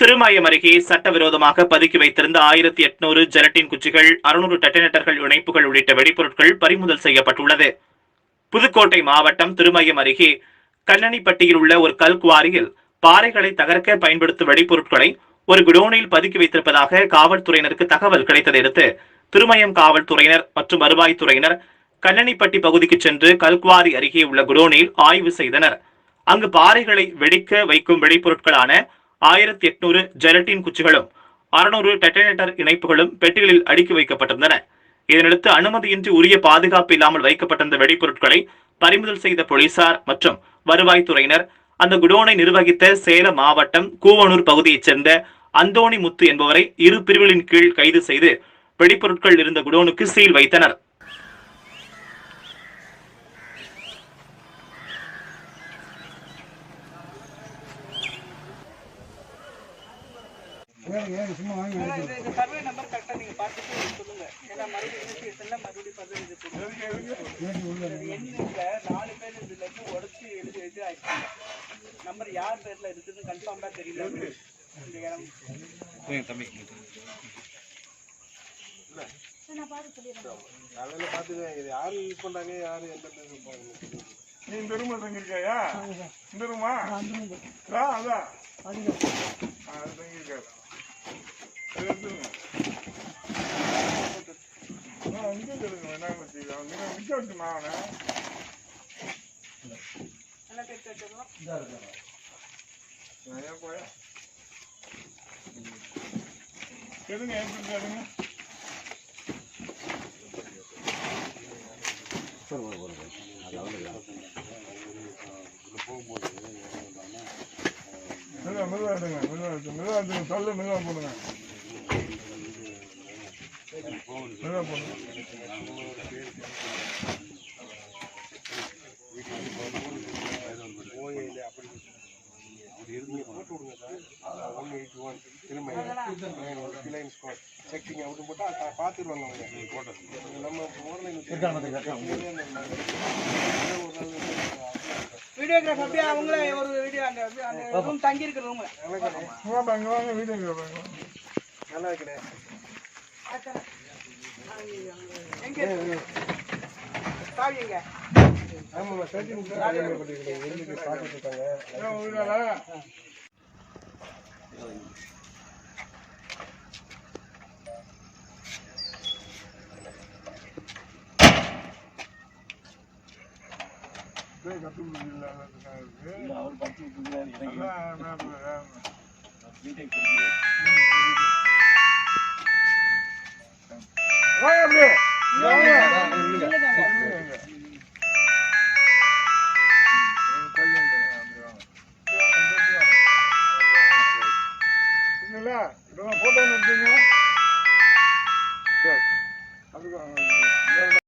திருமயம் அருகே சட்டவிரோதமாக பதுக்கி வைத்திருந்த ஆயிரத்தி எட்நூறு ஜெலட்டின் குச்சிகள் அறுநூறு டெட்டனேட்டர்கள் இணைப்புகள் உள்ளிட்ட வெடிப்பொருட்கள் பறிமுதல் செய்யப்பட்டுள்ளது. புதுக்கோட்டை மாவட்டம் திருமயம் அருகே கண்ணனிப்பட்டியில் உள்ள ஒரு கல்குவாரியில் பாறைகளை தகர்க்க பயன்படுத்தும் வெடிப்பொருட்களை ஒரு குடோனில் பதுக்கி வைத்திருப்பதாக காவல்துறையினருக்கு தகவல் கிடைத்ததையடுத்து திருமயம் காவல்துறையினர் மற்றும் வருவாய்த்துறையினர் கண்ணனிப்பட்டி பகுதிக்கு சென்று கல்குவாரி அருகே உள்ள குடோனில் ஆய்வு செய்தனர். அங்கு பாறைகளை வெடிக்க வைக்கும் வெடிபொருட்களான ஆயிரத்தி எட்நூறு ஜெலட்டின் குச்சிகளும் அறுநூறு டெட்டனேட்டர் இணைப்புகளும் பெட்டிகளில் அடுக்கி வைக்கப்பட்டிருந்தன. இதனடுத்து அனுமதியின்றி உரிய பாதுகாப்பு இல்லாமல் வைக்கப்பட்டிருந்த வெடிபொருட்களை பறிமுதல் செய்த போலீசார் மற்றும் வருவாய்த்துறையினர் அந்த குடோனை நிர்வகித்த சேலம் மாவட்டம் கூவனூர் பகுதியைச் சேர்ந்த அந்தோணி முத்து என்பவரை இரு பிரிவுகளின் கீழ் கைது செய்து வெடிப்பொருட்கள் இருந்த குடோனுக்கு சீல் வைத்தனர். சர்வே நம்பர் கரெக்டா நீங்க பார்த்துட்டு சொல்லுங்க. ஏன்னா மறுபடியும் மறுபடியும் பதில் இது சொல்லுங்க எண்ணிக்கை நாலு பேர் இதுல இருந்து உடச்சி எழுதி எழுதி ஆயிடுச்சு. நம்பர் யார் பேர்ல இருக்குன்னு கன்ஃபார்ம்டா தெரியல. இந்த இடம். காலையில பாத்துக்கேன் இது யாரு யூஸ் பண்றாங்க? யாரு எந்த பேர் போறாங்க நீ இந்த ரூம்ல தங்கியிருக்காயா? இந்த ரூமா ஆ அதான் ஆ, அது தங்கியிருக்காரு அது எடுத்துருங்க ஆ, போயா எடுங்க எடுத்துட்டு எடுத்து எடுத்துங்க தள்ளு மெதுவா போடுங்க மெதுவா போடுங்க போட்டு விடுங்க சார் பார்த்துருவாங்க வீடியோகிராஃப் அப்படியே அவங்களே ஒரு வீடியோ அந்த அந்த ரூம் தங்கி இருக்கிற ரூம் இங்க வாங்க இங்க வாங்க வீடியோ இங்க. வாங்க நல்லா இருக்கிறேன் எங்க சாவி எங்க ஆமாம் தேர்ட்டின் வெளியே பார்த்துட்டு இருக்காங்க வீடால கத்து இல்ல அவர் வாங்க. இல்ல போட்டோ எடுத்தீங்க சரி அதுக்கு